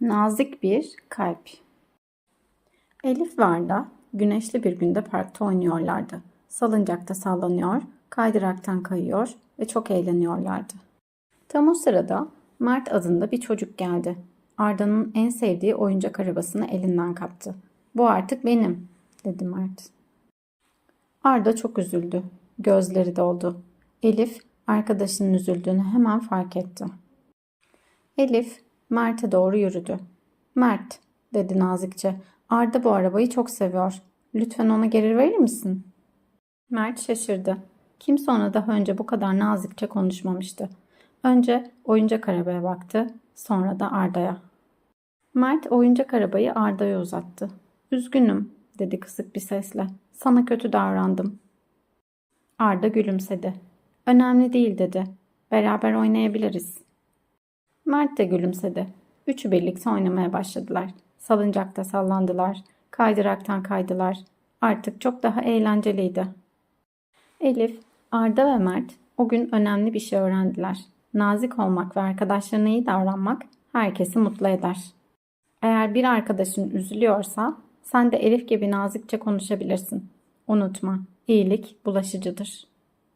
Nazik bir kalp. Elif ve Arda güneşli bir günde parkta oynuyorlardı. Salıncakta sallanıyor, kaydıraktan kayıyor ve çok eğleniyorlardı. Tam o sırada Mert adında bir çocuk geldi. Arda'nın en sevdiği oyuncak arabasını elinden kaptı. Bu artık benim, dedi Mert. Arda çok üzüldü. Gözleri doldu. Elif arkadaşının üzüldüğünü hemen fark etti. Elif Mert'e doğru yürüdü. Mert, dedi nazikçe. Arda bu arabayı çok seviyor. Lütfen ona geri verir misin? Mert şaşırdı. Kimse ona daha önce bu kadar nazikçe konuşmamıştı. Önce oyuncak arabaya baktı, sonra da Arda'ya. Mert oyuncak arabayı Arda'ya uzattı. Üzgünüm, dedi kısık bir sesle. Sana kötü davrandım. Arda gülümsedi. Önemli değil dedi. Beraber oynayabiliriz. Mert de gülümsedi. Üçü birlikte oynamaya başladılar. Salıncakta sallandılar. Kaydıraktan kaydılar. Artık çok daha eğlenceliydi. Elif, Arda ve Mert o gün önemli bir şey öğrendiler. Nazik olmak ve arkadaşlarına iyi davranmak herkesi mutlu eder. Eğer bir arkadaşın üzülüyorsa sen de Elif gibi nazikçe konuşabilirsin. Unutma, iyilik bulaşıcıdır.